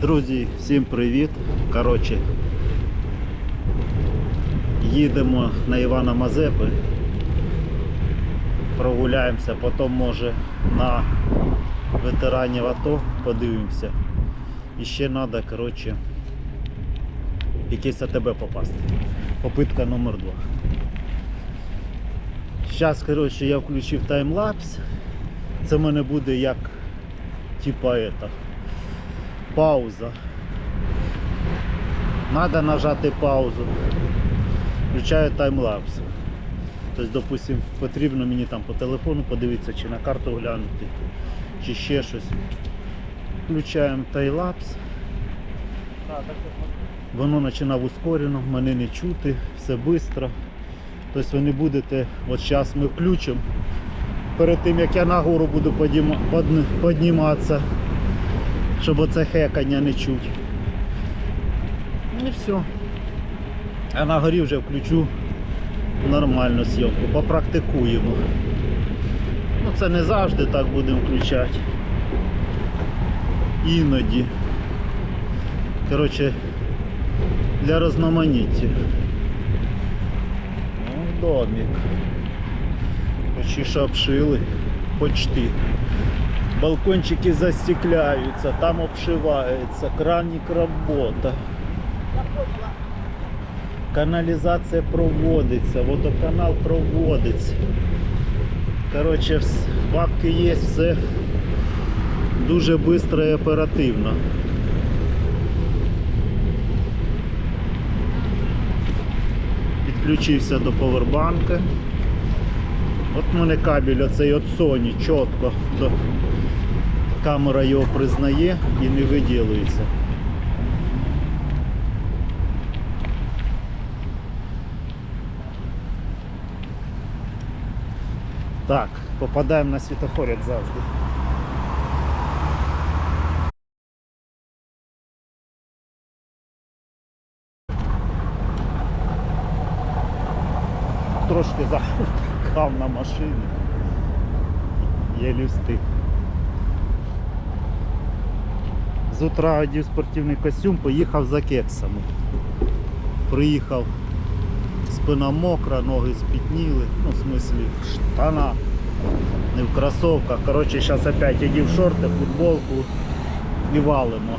Друзі, всім привіт. Коротше, їдемо на Івана Мазепи. Прогуляємося, потім може на ветеранів АТО подивимося. І ще треба, коротше, якесь АТБ попасти. Попитка номер два. Зараз, коротше, я включив таймлапс. Це в мене буде як типа это, пауза. Надо нажати паузу. Включаю таймлапс. Тобто, допустим, потрібно мені там по телефону подивитися, чи на карту глянути, чи ще щось. Включаємо таймлапс. Воно починає ускорено, мене не чути, все швидко. Тобто ви не будете, от зараз ми включимо. Перед тим як я нагору буду підніматися, щоб оце хекання не чуть. І все. А на горі вже включу нормальну зйомку, попрактикуємо. Ну це не завжди так будемо включати. Іноді. Коротше, для розноманіття. Ну, домик. Почти що обшили. Почти. Балкончики застекляються, там обшивається, краник робота. Каналізація проводиться, водоканал проводиться. Коротше, бабки є, все дуже швидко і оперативно. Підключився до повербанка. От мене кабель оцей от Sony чітко. До... Камера його признає і не виділюється. Так, попадаємо на світофор, як завжди. Трошки захав на машині. Єлі встиг. З утра одів спортивний костюм, поїхав за кексами. Приїхав, спина мокра, ноги спітніли, ну в смислі в штанах, не в кросовках. Коротше, зараз опять одів шорти, футболку і валимо.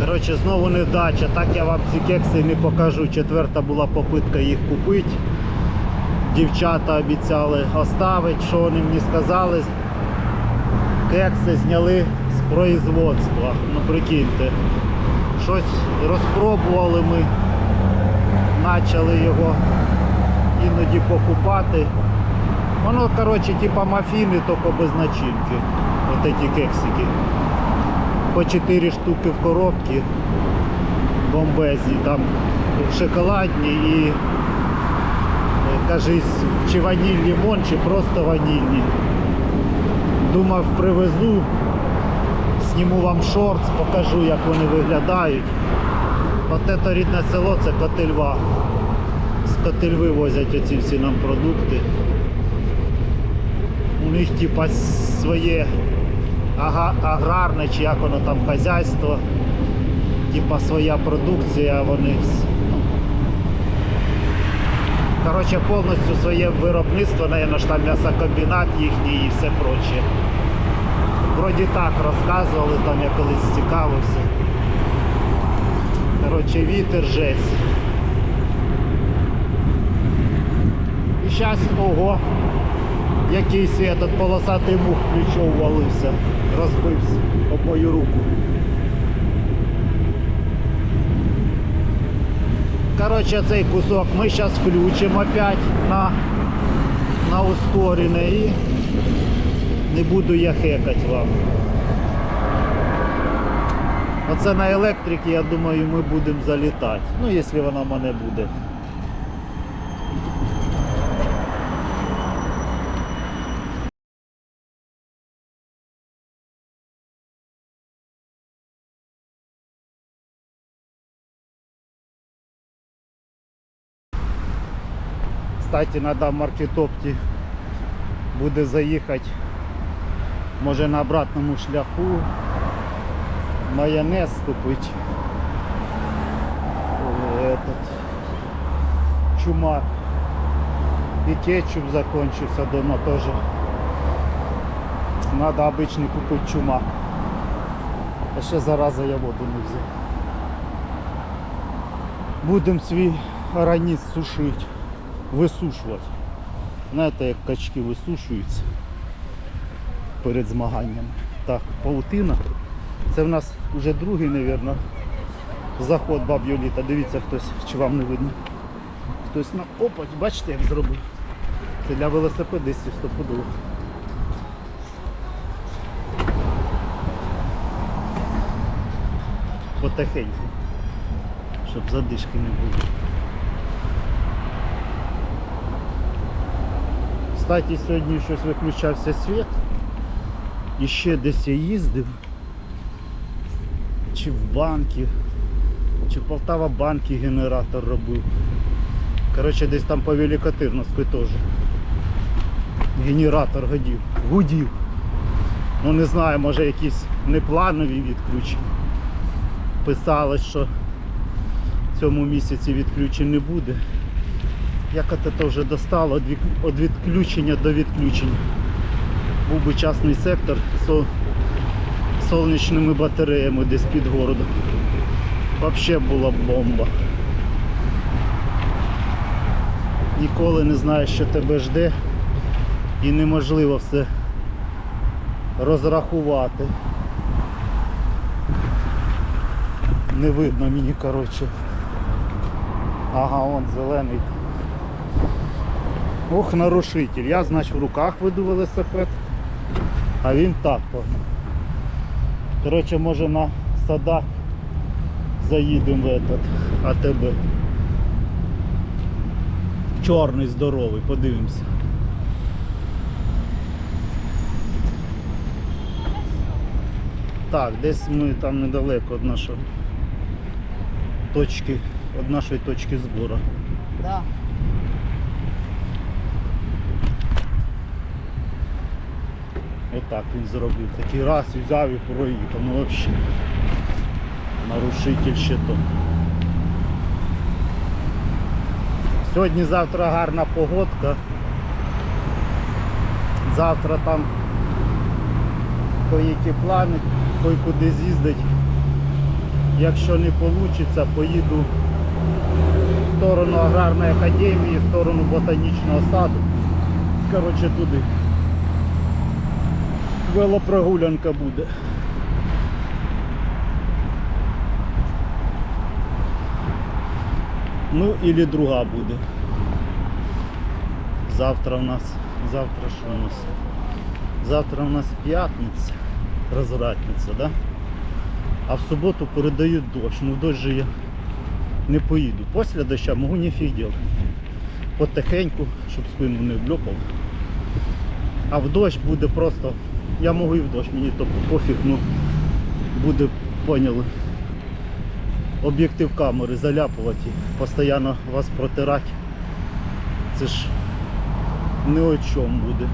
Коротше, знову невдача, так я вам ці кекси не покажу. Четверта була попитка їх купити. Дівчата обіцяли оставити, що вони мені сказали. Кекси зняли з производства. Ну прикиньте. Щось розпробували ми, почали його іноді покупати. Воно, коротше, типа мафіни, тільки без начинки. Ось ці кексики по 4 штуки в коробці бомбезні, там шоколадні і кажись, чи ваніль лимон, чи просто ванільні. Думав привезу, зніму вам шортс, покажу як вони виглядають. От це рідне село, це Котельва. З Котельви возять оці всі нам продукти. У них типа своє аграрне чи як воно там хазяйство, типа своя продукція, вони коротше повністю своє виробництво, наверное, ж там м'ясокомбінат їхній і все проче. Вроді так розказували, там я колись цікавився. Коротше, вітер жесть. І зараз, ого, якийсь этот полосатий мух плечо ввалився, розбився об мою руку. Коротше, цей кусок ми зараз включимо опять на, на ускорене і не буду я хекати вам. Оце на електрик, я думаю, ми будемо залітати. Ну, якщо вона в мене буде. Кстати, надо в маркетопті буде заїхати Може на обратному шляху майонез купить. Э, Этот чума. И кетчуп закончился дома тоже. Надо обычный купить чумак. А ще зараза я воду не взяв. Будемо свій організм сушити, висушувати. Знаєте, як качки висушуються перед змаганнями. Так, паутина. Це в нас вже другий, мабуть, заход баб'ю літа. Дивіться хтось, чи вам не видно. Хтось на опа, бачите, як зробив. Це для велосипедистів стопудово. Потихеньку, щоб задишки не було. Кстати, сьогодні щось виключався світ. І ще десь я їздив. Чи в банки, чи в Полтава банки генератор робив. Коротше, десь там по Великотирновську теж. Генератор годів. Гудів. Ну не знаю, може якісь непланові відключення. Писали, що в цьому місяці відключень не буде. Як це вже достало від відключення до відключення. Був би частний сектор з сонячними батареями десь під городом. Взагалі була б бомба. Ніколи не знаєш, що тебе жде і неможливо все розрахувати. Не видно мені, коротше. Ага, он зелений. Ох, нарушитель. Я, значить, в руках веду велосипед, а він так погнав. Коротше, може на садах заїдемо в этот АТБ. Чорний, здоровий, подивимося. Так, десь ми там недалеко від нашої точки, від нашої точки збору. Да. Отак він зробив. Такий раз і взяв і проїхав. Ну взагалі. Нарушитель ще то. Сьогодні-завтра гарна погодка. Завтра там які плани, кой куди з'їздить. Якщо не вийде, поїду в сторону аграрної академії, в сторону ботанічного саду. Коротше туди. Велопрогулянка буде. Ну или друга буде. Завтра у нас, завтра що у нас? Завтра у нас п'ятниця, розвратниця, да? А в суботу передають дощ. Ну дощ же я не поїду. Після доща можу ніфіг делать. Потихеньку, щоб спину не обльопав. А в дощ буде просто. Я можу і в дощ, мені то пофіг, ну буде, поняли. Об'єктив камери заляпувати, постійно вас протирати. Це ж не о чому буде.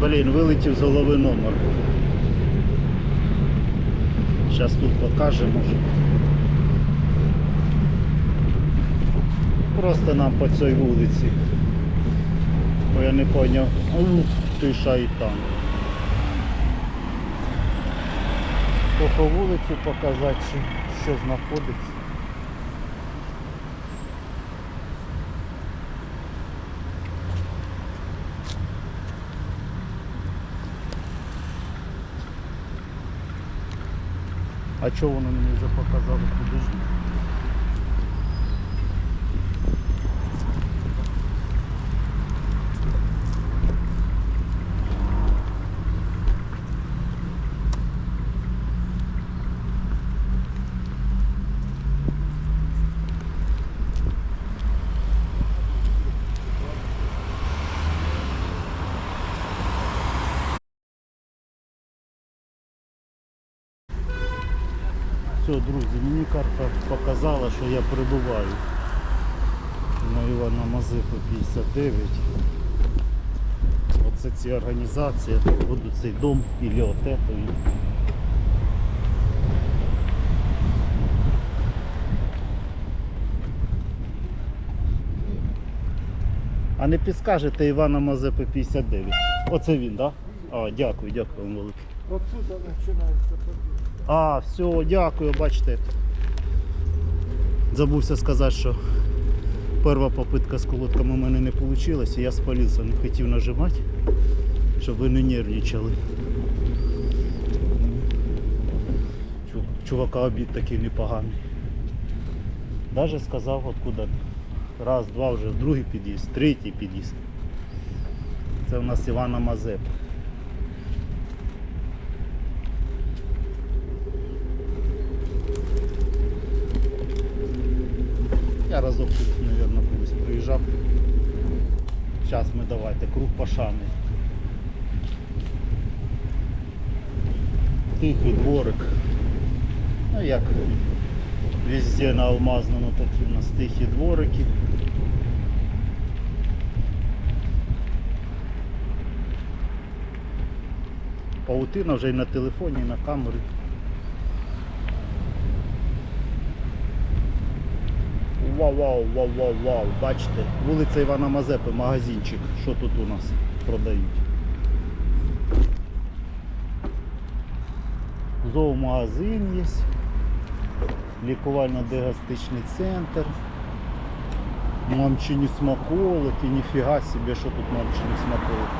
Блін, вилетів з голови номер. Зараз тут покажемо. Просто нам по цій вулиці. Бо я не зрозумів, ух, ти і там. по вулицю показати, що знаходиться. А чого воно мені вже показало? Подожди. Все, друзі, мені карта показала, що я прибуваю на Івана Мазепи 59. Оце ці організації, буду цей дом і отетові. А не підскажете Івана Мазепи 59? Оце він, так? Да? А, дякую, дякую вам велике. Отсюда починається побіг. А, все, дякую, бачите. Забувся сказати, що перша попитка з колодками у мене не вийшла, і я спалився, не хотів нажимати, щоб ви не нервничали. Чувака обід такий непоганий. Даже сказав, откуда. Раз, два вже, другий під'їзд, третій під'їзд. Це у нас Івана Мазепа. Я разок тут, мабуть, колись приїжджав. Зараз ми давайте круг пошани. Тихий дворик. Ну як везде на Алмазному такі у нас тихі дворики. Паутина вже і на телефоні, і на камері. Вау, вау, вау, вау, вау. Бачите, вулиця Івана Мазепи, магазинчик. Що тут у нас продають? Зоомагазин є. Лікувально-дегастичний центр. Мамчині смаколики, ніфіга собі, що тут мамчині смаколики.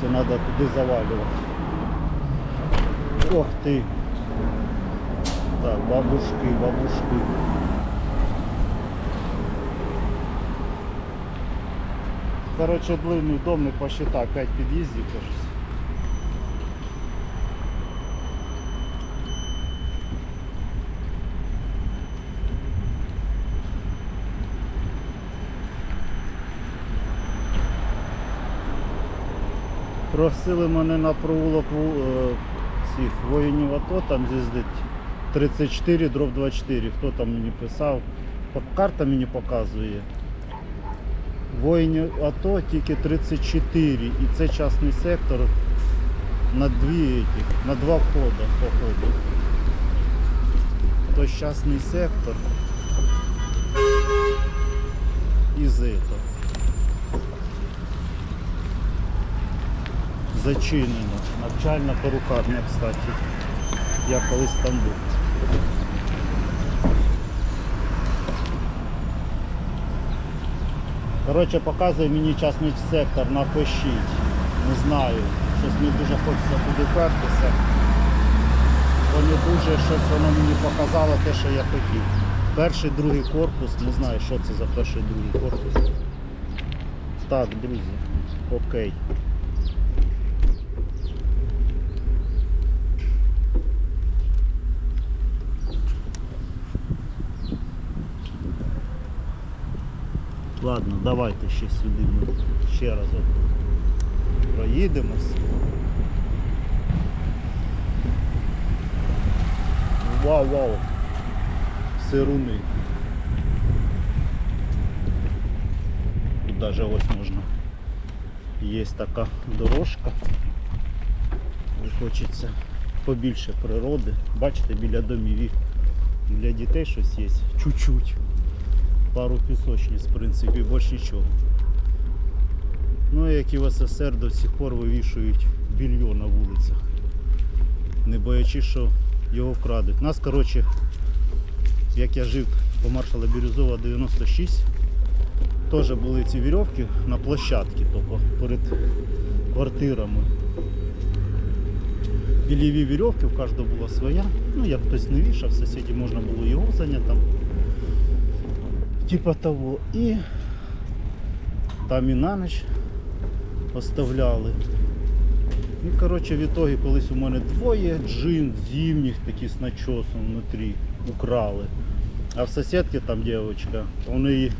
Це треба туди завалювати. Ох ти. Так, бабушки, бабушки. Короче, длинний дом не посчитав, 5 під'їздів кажуть. Просили мене на провулок ву- е, цих воїнів АТО там з'їздить 34 дроб 24. Хто там мені писав? Карта мені показує. Воїнів АТО тільки 34 і це частний сектор на дві на два входи походу. То частний сектор із этого. Зачинено. Навчальна перукарня, кстати. Я колись там був. Коротше, показує мені частний сектор, напишіть. Не знаю. Щось мені дуже хочеться туди пертися. Бо не дуже щось воно мені показало те, що я хотів. Перший, другий корпус, не знаю, що це за перший, другий корпус. Так, друзі, окей. Ладно, давайте ще сюди ми ще раз проїдемось. Вау, вау. Сируни. Тут даже ось можна. Є така дорожка. Хочеться побільше природи. Бачите, біля домів і для дітей щось є. Чуть-чуть пару пісочниць, в принципі, більш нічого. Ну як і в СССР до сих пор вивішують більйо на вулицях. Не боячись, що його вкрадуть. Нас, коротше, як я жив по маршала Бірюзова 96, теж були ці вірьовки на площадці, тільки перед квартирами. Біліві вірьовки, в кожного була своя. Ну, як хтось не вішав, сусіді можна було його зайняти типа того. І там і на ніч оставляли. І коротше в ітогі колись у мене двоє джин зимніх такі з начосом внутрі украли. А в сусідки там дівчинка, вони